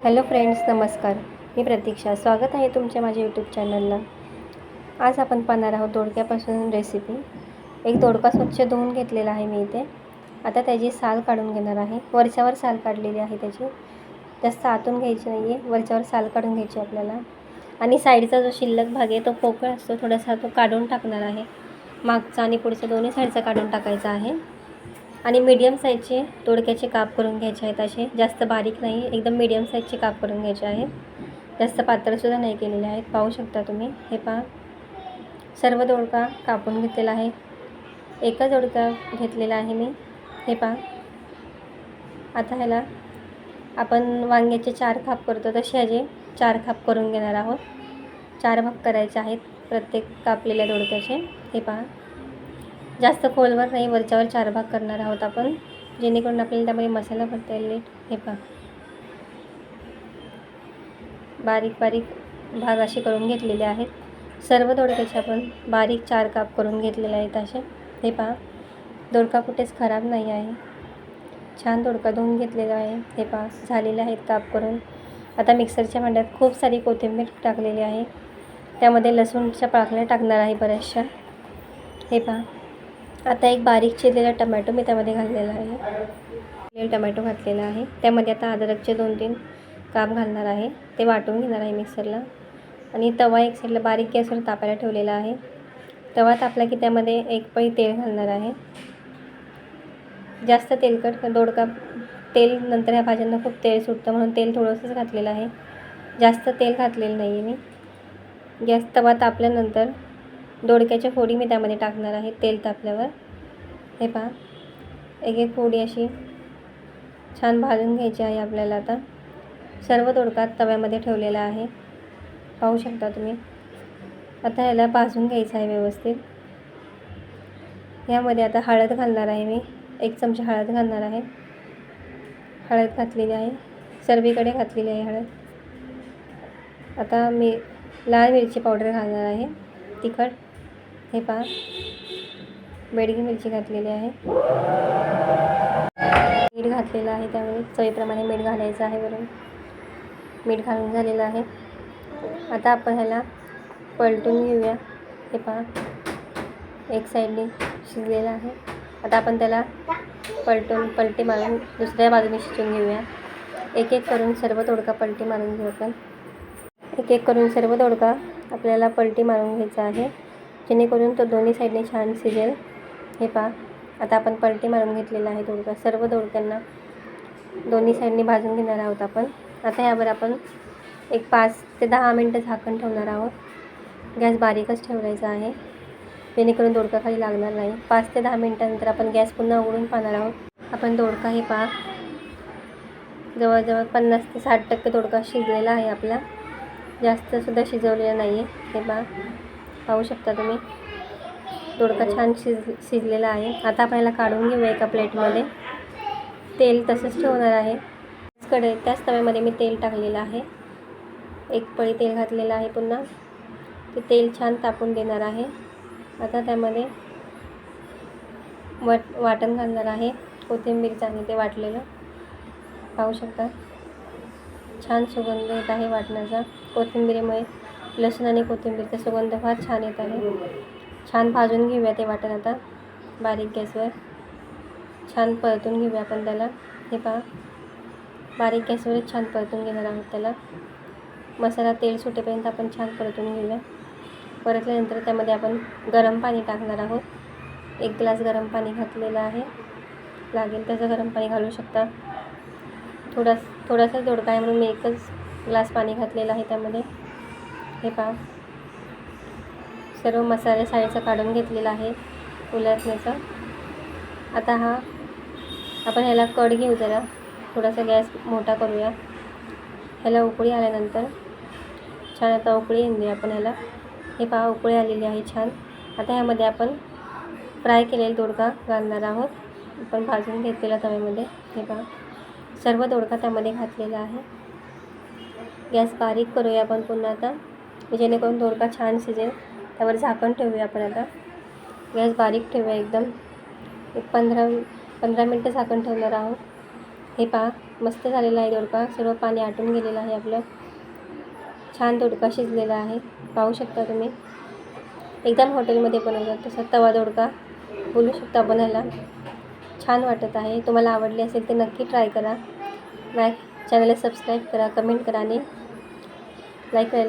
Hello friends नमस्कार. मी प्रतीक्षा. स्वागत आहे तुमच्या माझ्या यूट्यूब चॅनलला आज आपण पाहणार आहोत दोडक्यापासून रेसिपी एक दोडका स्वच्छ धुवून घेतलेला आहे मी इथे. आता त्याची साल काढून घेणार आहे. वरच्यावर साल काढलेली आहे त्याची. जास्त आतून घ्यायची नाही आहे वरच्यावर साल काढून घ्यायची आपल्याला. आणि साईडचा जो शिल्लक भाग आहे तो पोकळ असतो. थोडासा तो काढून टाकणार आहे. मागचा आणि पुढचा दोन्ही साईडचा काढून टाकायचा आहे. आणि मीडियम साईजचे तोडक्याचे काप करून घ्यायचे आहेत असे. जास्त बारीक नाही एकदम मीडियम साईजचे काप करून घ्यायचे आहेत. जास्त पातळसुद्धा नाही केलेले आहेत. पाहू शकता तुम्ही. हे पहा. सर्व दोडका कापून घेतलेला आहे. एकच दोडका घेतलेला आहे मी. हे पहा. आता ह्याला आपण वांग्याचे चार खाप करतो. तसे ह्याचे चार खाप करून घेणार आहोत. चार भाग करायचे आहेत प्रत्येक कापलेल्या दोडक्याचे. हे पहा. जास्त खोलवर नाही वरच्यावर चार भाग करणार आहोत आपण. जेणेकरून आपल्याला त्यामध्ये मसाला भरता येईल नीट. हे पहा. बारीक बारीक भाग असे करून घेतलेले आहेत. सर्व दोडक्याचे आपण बारीक चार काप करून घेतलेले आहेत असे. हे पहा. दोडका कुठेच खराब नाही आहे. छान दोडका धुवून घेतलेला आहे. हे पहा. झालेले आहेत काप करून. आता मिक्सरच्या भांड्यात खूप सारी कोथिंबीर टाकलेली आहे. त्यामध्ये लसूणच्या पाकळ्या टाकणार आहे बऱ्याचशा. हे पहा. आता एक बारीक चिरलेला टमॅटो मी त्यामध्ये घातलेला आहे. टमॅटो घातलेला आहे. त्यामध्ये आता अद्रकचे दोन तीन काप घालणार आहे. ते वाटून घेणार आहे मिक्सरला. आणि तवा एक साईडला बारीक गॅसवर तापायला ठेवलेला आहे. तवा तापला की त्यामध्ये एक पळी तेल घालणार आहे. जास्त तेलकट दोडका तेल नंतर ह्या भाज्यांना खूप तेल सुटतं म्हणून तेल थोडंसंच घातलेलं आहे. जास्त तेल घातलेलं नाही आहे मी. गॅस तवा तापल्यानंतर दोडक्याच्या फोडी मी त्यामध्ये टाकणार आहे तेल तापल्यावर. हे पहा. एक एक फोडी अशी छान भाजून घ्यायची आहे आपल्याला आता. सर्व दोडका तव्यामध्ये ठेवलेला आहे. पाहू शकता तुम्ही. आता ह्याला भाजून घ्यायचं आहे व्यवस्थित. यामध्ये आता हळद घालणार आहे मी. एक चमचा हळद घालणार आहे. हळद घातलेली आहे. सर्वीकडे घातलेली आहे हळद. आता मी लाल मिरची पावडर घालणार आहे. तिखट. हे पहा. बेडगी मिरची घातलेली आहे. मीठ घातलेलं आहे त्यामुळे चवीप्रमाणे मीठ घालायचं आहे वरून. मीठ घालून झालेलं आहे. आता आपण ह्याला पलटून घेऊया. हे पहा. एक साईडने शिजलेलं आहे. आता आपण त्याला पलटून पलटी मारून दुसऱ्या बाजूने शिजून घेऊया. एक एक करून सर्व तोडका पलटी मारून घेऊ आपण. एक एक करून सर्व तोडका आपल्याला पलटी मारून घ्यायचा आहे. जेणेकरून तो दोन्ही साईडने छान शिजेल. हे पहा. आता आपण पलटी मारून घेतलेला आहे दोडका. सर्व दोडक्यांना दोन्ही साईडने भाजून घेणार आहोत आपण. आता यावर आपण एक पाच ते दहा मिनटं झाकण ठेवणार आहोत. गॅस बारीकच ठेवायचा आहे. जेणेकरून दोडका खाली लागणार नाही. पाच ते दहा मिनटानंतर आपण गॅस पुन्हा उघडून पाहणार आहोत. आपण दोडका हे पहा. जवळजवळ पन्नास ते साठ टक्के दोडका शिजलेला आहे आपला. जास्तसुद्धा शिजवलेला नाही आहे हे पहा. पाहू शकता तुम्ही. दोडका छान शिज शिजलेला आहे. आता आपल्याला काढून घेऊया एका प्लेटमध्ये. तेल तसंच ठेवणार आहे. कडे त्याच तव्यामध्ये मी तेल टाकलेलं आहे. एक पळी तेल घातलेलं आहे पुन्हा. ते तेल छान तापून देणार आहे. आता त्यामध्ये वट वाटण घालणार आहे. कोथिंबीरचं आणि ते वाटलेलं. पाहू शकता. छान सुगंध येत आहे वाटण्याचा. कोथिंबीरीमुळे लसूण आणि कोथिंबीरचा सुगंध फार छान येत आहे. छान भाजून घेऊया ते वाटण आता बारीक गॅसवर. छान परतून घेऊया आपण त्याला. हे पहा बारीक गॅसवरच छान परतून घेणार आहोत त्याला. मसाला तेल सुटेपर्यंत आपण छान परतून घेऊया. परतल्यानंतर त्यामध्ये आपण गरम पाणी टाकणार आहोत. एक ग्लास गरम पाणी घातलेलं आहे. लागेल त्याचं गरम पाणी घालू शकता. थोडा थोडासा दोडका आहे म्हणून मी एकच ग्लास पाणी घातलेलं आहे त्यामध्ये. हे पहा. सर्व मसाले साईडचा काढून घेतलेला आहे उलटण्याचा आता हा आपण ह्याला कड घेऊ जरा. थोडासा गॅस मोठा करूया. ह्याला उकळी आल्यानंतर छान आता उकळी येऊन देऊ आपण ह्याला. हे पहा उकळी आलेली आहे छान. आता ह्यामध्ये आपण फ्राय केलेला दोडका घालणार आहोत. आपण भाजून घेतलेला तव्यामध्ये. हे पहा. सर्व दोडका त्यामध्ये घातलेला आहे. गॅस बारीक करूया आपण पुन्हा आता. जेणेकरून दोडका छान शिजेल. त्यावर झाकण ठेवूया आपण आता. गॅस बारीक ठेवूया एकदम. एक पंधरा पंधरा मिनटं झाकण ठेवणार आहोत. हे पहा मस्त झालेला आहे दोडका. सर्व पाणी आटून गेलेलं आहे आपलं. छान दोडका शिजलेला आहे. पाहू शकता तुम्ही. एकदम हॉटेलमध्ये बनवतात तसा तवा दोडका. बोलू शकता बनायला छान वाटत आहे. तुम्हाला आवडली असेल तर नक्की ट्राय करा. माझ्या चॅनलला सबस्क्राईब करा कमेंट करा आणि लाईक करायला